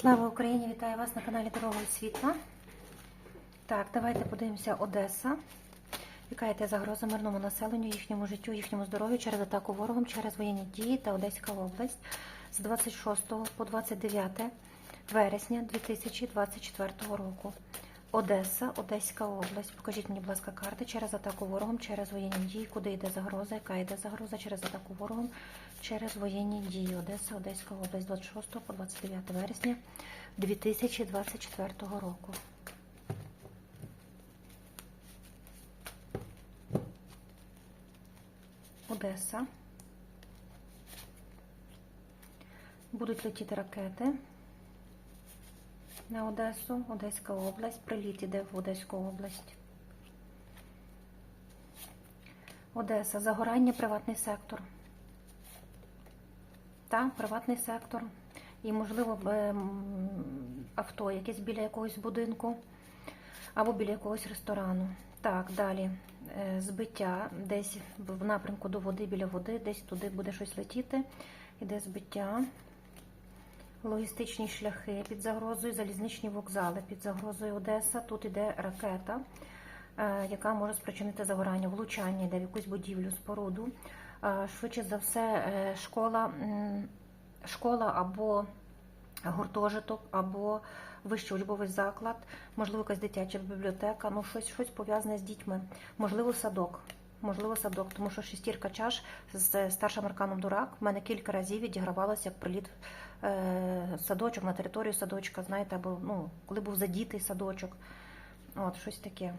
Слава Україні! Вітаю вас на каналі Дорога Світла. Так, давайте подивимося Одеса. Яка йде загроза мирному населенню, їхньому життю, їхньому здоров'ю через атаку ворогом, через воєнні дії та Одеська область з 26 по 29 вересня 2024 року. Одеса, Одеська область. Покажіть мені, будь ласка, карти через атаку ворогом, через воєнні дії, куди йде загроза, яка йде загроза через атаку ворогом, через воєнні дії. Одеса, Одеська область, 26 по 29 вересня 2024 року. Одеса. Будуть летіти ракети на Одесу, Одеська область. Приліт іде в Одеську область. Одеса. Загорання, приватний сектор. Так, приватний сектор. І, можливо, ем, авто якесь біля якогось будинку або біля якогось ресторану. Так, далі. Е, Збиття десь в напрямку до води, біля води, десь туди буде щось летіти. Іде збиття. Логістичні шляхи під загрозою, залізничні вокзали під загрозою Одеса. Тут іде ракета, е, яка може спричинити загорання, влучання йде в якусь будівлю, споруду. Е, Швидше за все, е, школа, школа або гуртожиток, або вищий учбовий заклад, можливо, якась дитяча бібліотека, ну щось, щось пов'язане з дітьми, можливо, садок. Можливо, садок, тому що шестірка чаш з старшим арканом дурак в мене кілька разів відігравалося як приліт е, садочок на територію садочка, знаєте, або ну, коли був задітий садочок. От, щось таке.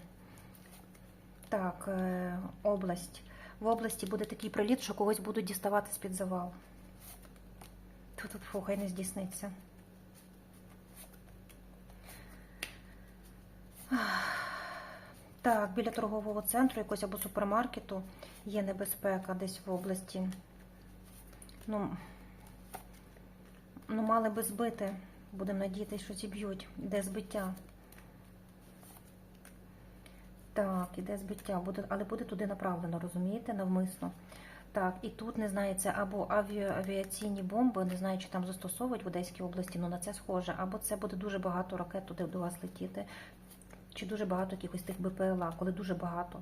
Так, е, область. В області буде такий приліт, що когось будуть діставати з-під завал. Тут, тут фу, хай не здійсниться. Так, біля торгового центру, якогось або супермаркету є небезпека десь в області. Ну, ну мали би збити. Будемо надіятися, що зіб'ють. Іде збиття. Так, іде збиття, буде, але буде туди направлено, розумієте, навмисно. Так, і тут не це або авіа, авіаційні бомби, не знаю, чи там застосовують в Одеській області, але на це схоже, або це буде дуже багато ракет туди до вас летіти, чи дуже багато якихось тих БПЛА, коли дуже багато.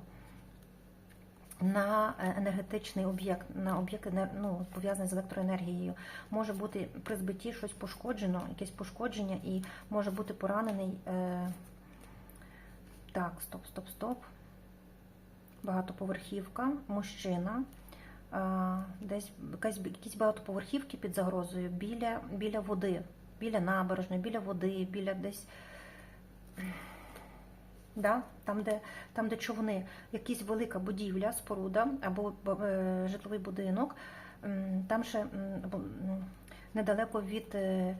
На е, енергетичний об'єкт, на об'єкт ну, пов'язаний з електроенергією, може бути при збитті щось пошкоджено, якесь пошкодження, і може бути поранений. Е... Так, стоп, стоп, стоп. Багатоповерхівка, мужчина. А, десь якась, якісь багатоповерхівки під загрозою біля, біля води, біля набережної, біля води, біля десь. Да? Там, де, там, де човни, якась велика будівля, споруда або е, житловий будинок, там ще недалеко від е,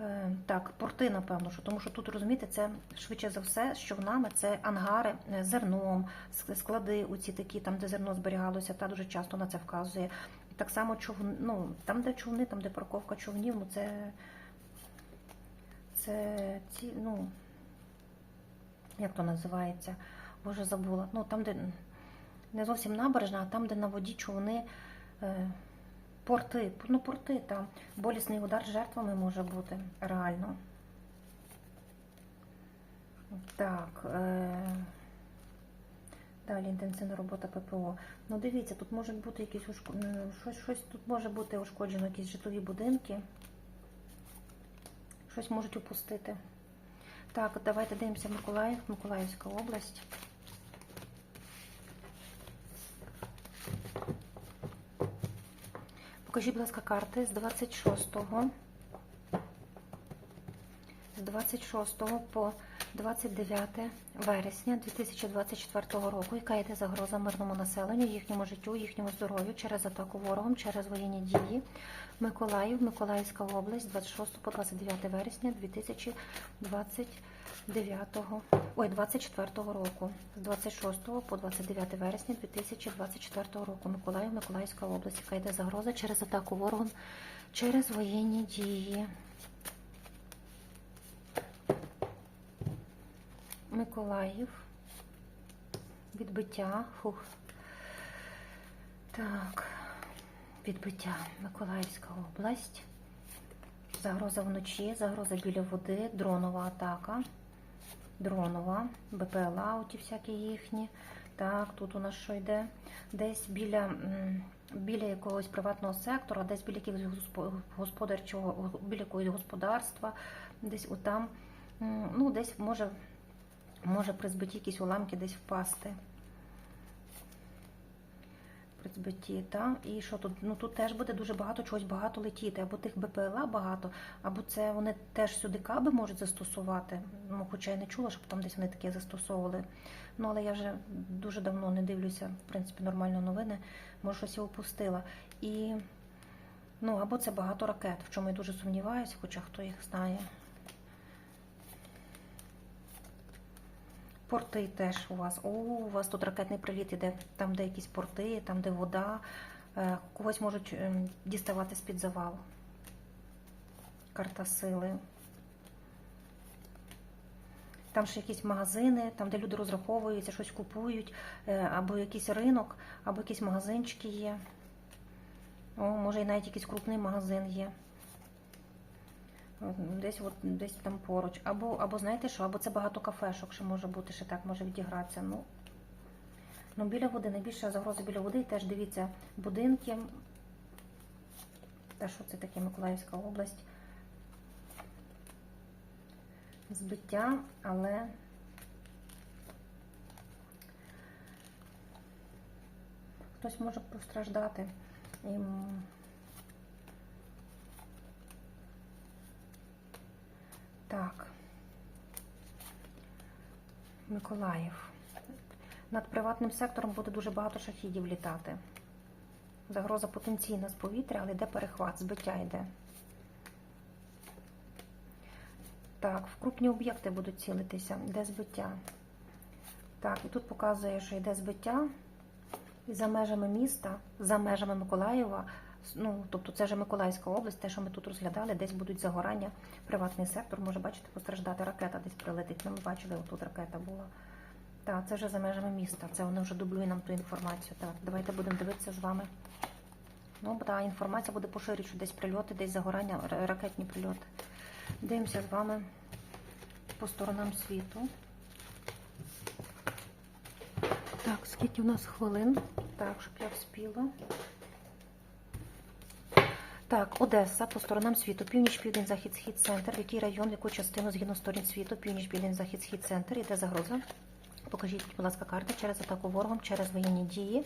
е, так, порти, напевно, що, тому що тут розумієте, це швидше за все, що в нами це ангари е, з зерном, склади, оці такі, там, де зерно зберігалося, та дуже часто на це вказує. Так само човни, ну, там, де човни, там, де парковка човнів, ну це, це ці, ну, як то називається? Боже, забула. Ну, там, де не зовсім набережна, а там, де на воді човни, е, порти, ну, порти там. Болісний удар жертвами може бути реально. Так. Е, Далі інтенсивна робота ППО. Ну, дивіться, тут можуть бути якісь ушко... щось, щось тут може бути ушкоджено, якісь житлові будинки. Щось можуть упустити. Так, давайте дивимося Миколаїв, Миколаївська область. Покажіть, будь ласка, карти з 26-го. З 26 по 29 вересня 2024 року, яка йде загроза мирному населенню, їхньому життю, їхньому здоров'ю через атаку ворогом, через воєнні дії. Миколаїв, Миколаївська область, 26 по 29 вересня 2029 ой, 24 року. З 26 по 29 вересня 2024 року. Миколаїв, Миколаївська область, яка йде загроза через атаку ворогом, через воєнні дії. Миколаїв. Відбиття. Фух. Так. Відбиття. Миколаївська область. Загроза вночі, загроза біля води, дронова атака. Дронова, БПЛА, оті всякі їхні. Так, тут у нас що йде? Десь біля, біля якогось приватного сектора, десь біля якогось господарчого, біля якогось господарства, десь отам. Ну, десь може, може при збитті якісь уламки десь впасти. При збитті, так. І що тут? Ну тут теж буде дуже багато чогось багато летіти. Або тих БПЛА багато, або це вони теж сюди каби можуть застосувати. Ну, хоча я не чула, щоб там десь вони таке застосовували. Ну, але я вже дуже давно не дивлюся, в принципі, нормально новини. Може, щось я упустила. І ну, або це багато ракет, в чому я дуже сумніваюся, хоча хто їх знає. Порти теж у вас. О, у вас тут ракетний приліт іде, там, де якісь порти, там, де вода. Е, Когось можуть ем, діставати з-під завалу. Карта сили. Там ще якісь магазини, там, де люди розраховуються, щось купують, е, або якийсь ринок, або якісь магазинчики є. О, може і навіть якийсь крупний магазин є. Десь от, десь там поруч. Або, або знаєте що, або це багато кафешок, що може бути, ще так може відігратися. Ну, ну біля води, найбільша загроза біля води, теж дивіться, будинки. Та що це таке Миколаївська область? Збиття, але хтось може постраждати. І, м, Так. Миколаїв. Над приватним сектором буде дуже багато шахідів літати. Загроза потенційна з повітря, але йде перехват, збиття йде. Так, в крупні об'єкти будуть цілитися, йде збиття. Так, і тут показує, що йде збиття. І за межами міста, за межами Миколаєва, ну, тобто це вже Миколаївська область, те, що ми тут розглядали, десь будуть загорання, приватний сектор, може, бачите, постраждати, ракета десь прилетить. Ну, ми бачили, отут ракета була. Так, це вже за межами міста. Це вони вже дублює нам ту інформацію. Так, давайте будемо дивитися з вами. Ну, та інформація буде поширювати, що десь прильоти, десь загорання, ракетні прильоти. Дивимося з вами по сторонам світу. Так, скільки у нас хвилин? Так, щоб я вспіла. Так, Одеса по сторонам світу. Північ, південь, захід, схід, центр. Який район, яку частину згідно сторін світу? Північ, південь, захід, схід, центр. Іде загроза. Покажіть, будь ласка, карти через атаку ворогом, через воєнні дії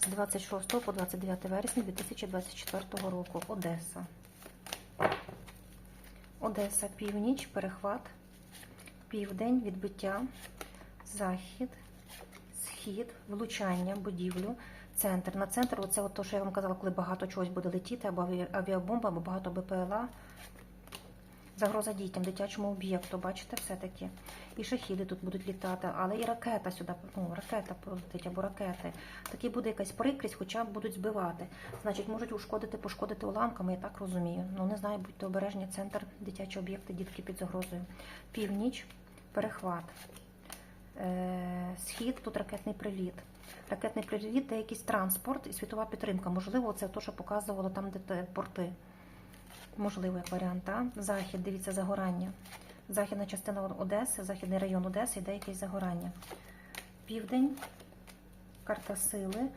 з 26 по 29 вересня 2024 року. Одеса. Одеса, північ, перехват, південь, відбиття, захід, схід, влучання, будівлю, центр. На центр, оце от то, що я вам казала, коли багато чогось буде летіти, або авіабомба, або багато БПЛА. Загроза дітям, дитячому об'єкту, бачите, все-таки. І шахіди тут будуть літати, але і ракета сюди, ну, ракета полетить або ракети. Такі буде якась прикрість, хоча будуть збивати. Значить, можуть ушкодити, пошкодити уламками, я так розумію. Ну, не знаю, будьте обережні, центр, дитячі об'єкти, дітки під загрозою. Північ, перехват. Е, Схід, тут ракетний приліт. Ракетний приліт, де якийсь транспорт і світова підтримка. Можливо, це те, що показувало там, де порти. Можливо, як варіант. так? Захід, дивіться, загорання. Західна частина Одеси, західний район Одеси, йде якесь загорання. Південь, карта сили,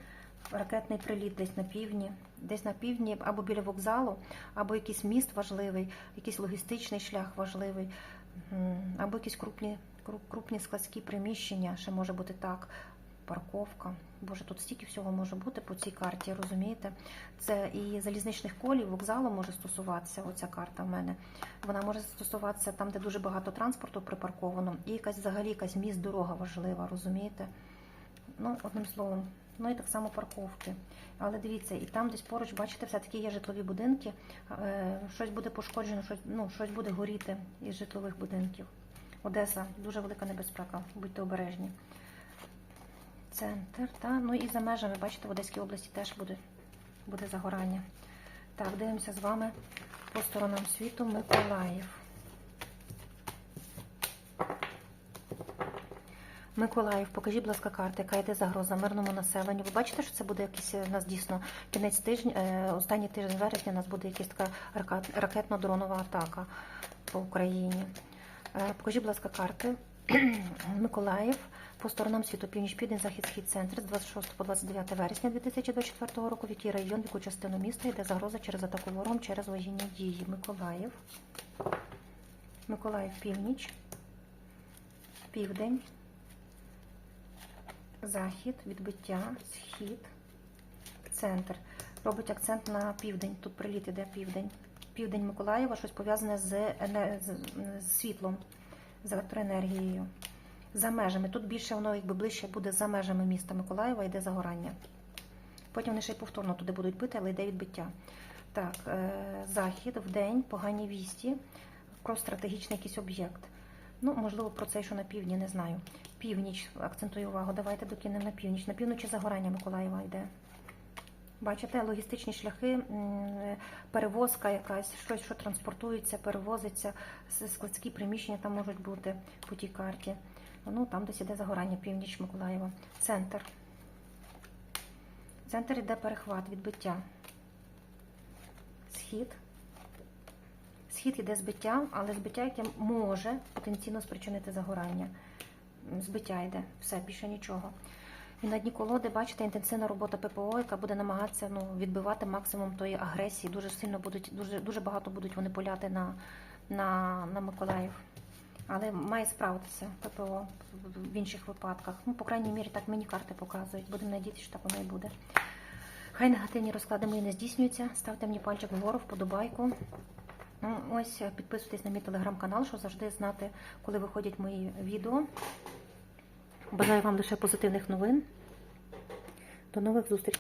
ракетний приліт десь на півдні, десь на півдні, або біля вокзалу, або якийсь міст важливий, якийсь логістичний шлях важливий, або якісь крупні, круп- крупні складські приміщення, ще може бути так. Парковка. Боже, тут стільки всього може бути по цій карті, розумієте? Це і залізничних колів, вокзалу може стосуватися, оця карта в мене. Вона може стосуватися там, де дуже багато транспорту припарковано, і якась взагалі якась міст, дорога важлива, розумієте? Ну, одним словом, ну і так само парковки. Але дивіться, і там десь поруч, бачите, все-таки є житлові будинки, е, щось буде пошкоджено, щось, ну, щось буде горіти із житлових будинків. Одеса, дуже велика небезпека, будьте обережні. Центр, та? ну і за межами, бачите, в Одеській області теж буде, буде загорання. Так, дивимося з вами по сторонам світу Миколаїв. Миколаїв, покажіть, будь ласка, карта, яка йде загроза мирному населенню. Ви бачите, що це буде якийсь е, у нас дійсно кінець тижня, е, останній тиждень вересня у нас буде якась така ракетно-дронова атака по Україні. Е, Покажіть, будь ласка, карти. Миколаїв по сторонам світу північ, південь, захід, схід, центр з 26 по 29 вересня 2024 року, в який район, в яку частину міста йде загроза через атаку ворогом через воєнні дії. Миколаїв. Миколаїв північ, південь, захід, відбиття, схід, центр. Робить акцент на південь. Тут приліт іде південь. Південь Миколаєва, щось пов'язане з, з- світлом, з електроенергією. За межами. Тут більше воно якби ближче буде за межами міста Миколаєва, йде загорання. Потім вони ще й повторно туди будуть бити, але йде відбиття. Так, е, захід, вдень, погані вісті, про стратегічний якийсь об'єкт. Ну, можливо, про це, що на півдні, не знаю. Північ, акцентую увагу, давайте докинемо на північ. На півночі загорання Миколаєва йде. Бачите, логістичні шляхи, перевозка якась, щось, що транспортується, перевозиться, складські приміщення там можуть бути по тій карті. Ну, там десь іде загорання, північ Миколаєва. Центр. Центр іде перехват, відбиття. Схід. Схід іде збиття, але збиття, яке може потенційно спричинити загорання. Збиття йде, все, більше нічого. І на дні колоди, бачите, інтенсивна робота ППО, яка буде намагатися ну, відбивати максимум тої агресії. Дуже сильно будуть, дуже, дуже багато будуть вони поляти на, на, на Миколаїв. Але має справитися ППО в інших випадках. Ну, по крайній мірі, так мені карти показують. Будемо надіятися, що так воно і буде. Хай негативні розклади мої не здійснюються. Ставте мені пальчик вгору, вподобайку. Ну, Ось підписуйтесь на мій телеграм-канал, щоб завжди знати, коли виходять мої відео. Бажаю вам лише позитивних новин. До нових зустрічей.